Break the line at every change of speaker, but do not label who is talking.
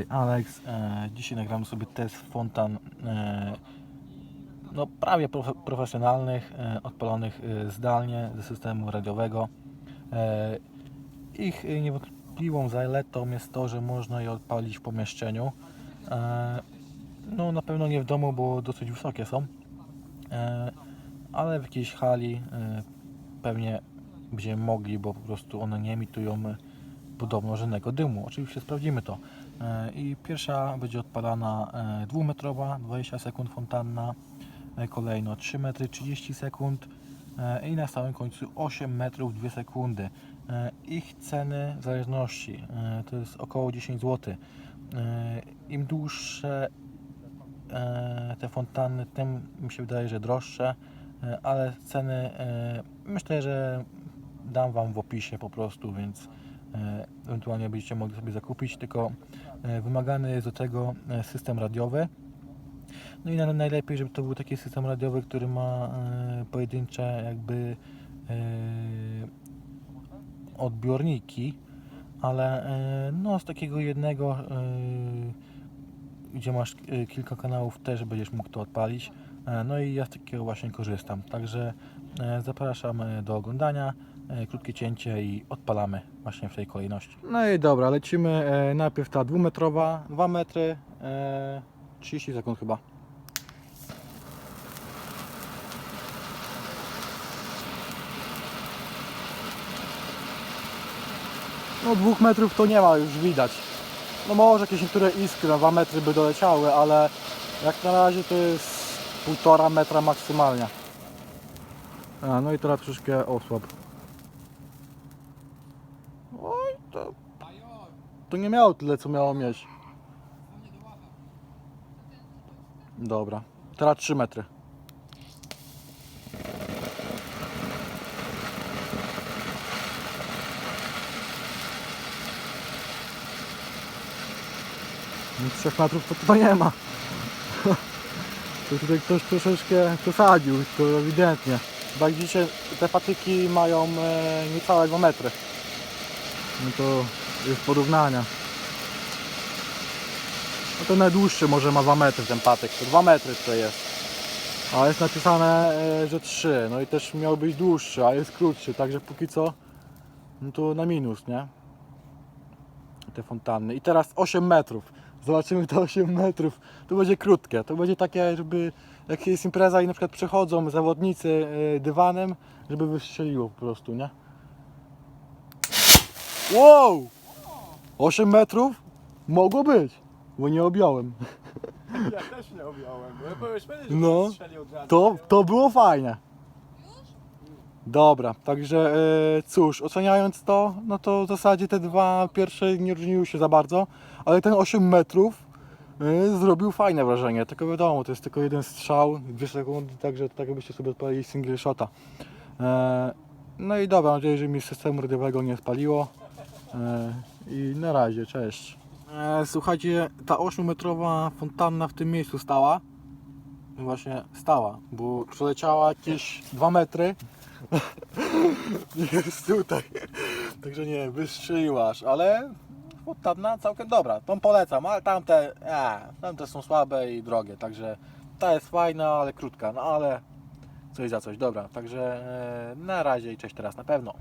tutaj Alex. E, dzisiaj nagramy sobie test fontan e, no, prawie profe- profesjonalnych, e, odpalonych e, zdalnie ze systemu radiowego. E, ich niewątpliwą zaletą jest to, że można je odpalić w pomieszczeniu. E, no na pewno nie w domu, bo dosyć wysokie są, e, ale w jakiejś hali e, pewnie będziemy mogli, bo po prostu one nie emitują e, podobno żadnego dymu. Oczywiście sprawdzimy to. E, I pierwsza będzie odpalana e, dwumetrowa, 20 sekund fontanna, e, kolejno 3 metry 30 sekund e, i na samym końcu 8 metrów 2 sekundy. E, Ich ceny w zależności e, to jest około 10 zł. Im dłuższe e, te fontanny, tym mi się wydaje, że droższe, e, ale ceny e, myślę, że dam Wam w opisie po prostu, więc e, ewentualnie będziecie mogli sobie zakupić, tylko e, wymagany jest do tego e, system radiowy. No i na- najlepiej, żeby to był taki system radiowy, który ma e, pojedyncze jakby e, odbiorniki, ale e, no z takiego jednego, e, gdzie masz e, kilka kanałów, też będziesz mógł to odpalić. E, No i ja z takiego właśnie korzystam. Także e, zapraszam e, do oglądania. E, Krótkie cięcie i odpalamy właśnie w tej kolejności. No i dobra, lecimy. E, Najpierw ta dwumetrowa, 2 metry, e, 30 sekund chyba. No dwóch metrów to nie ma już widać. No może jakieś niektóre iskry na 2 metry by doleciały, ale jak na razie to jest półtora metra maksymalnie. A, no i teraz troszeczkę osłab. To, to nie miało tyle co miało mieć. Dobra, teraz 3 metry. No 3 metrów to chyba nie ma. To tutaj ktoś troszeczkę przesadził, to ewidentnie. Bo jak te patyki mają e, niecałe 2 metry. No to jest porównania. No to najdłuższy może ma 2 metry ten patyk, to 2 metry to jest. A jest napisane, e, że 3, no i też miał być dłuższy, a jest krótszy, także póki co, no to na minus, nie? Te fontanny. I teraz 8 metrów. Zobaczymy te 8 metrów. To będzie krótkie. To będzie takie, żeby jak jest impreza i na przykład przechodzą zawodnicy e, dywanem, żeby wystrzeliło po prostu, nie? Wow! 8 metrów? Mogło być, bo nie objąłem.
Ja też nie objąłem, bo ja byłeś że
No,
no, strzelił od razu.
To, to było fajnie. Dobra, także e, cóż, oceniając to, no to w zasadzie te dwa pierwsze nie różniły się za bardzo, ale ten 8 metrów e, zrobił fajne wrażenie. Tylko wiadomo, to jest tylko jeden strzał, dwie sekundy, także tak jakbyście sobie odpalili single shota. E, no i dobra, mam nadzieję, że mi systemu radiowego nie spaliło. E, I na razie, cześć. E, słuchajcie, ta 8-metrowa fontanna w tym miejscu stała właśnie stała, bo przeleciała jakieś 2 metry. Jest tutaj. Także nie, wystrzeliłaś, ale fontanna całkiem dobra. Tą polecam, ale tamte, a, tamte są słabe i drogie, także ta jest fajna, ale krótka, no ale coś za coś, dobra. Także e, na razie i cześć teraz na pewno.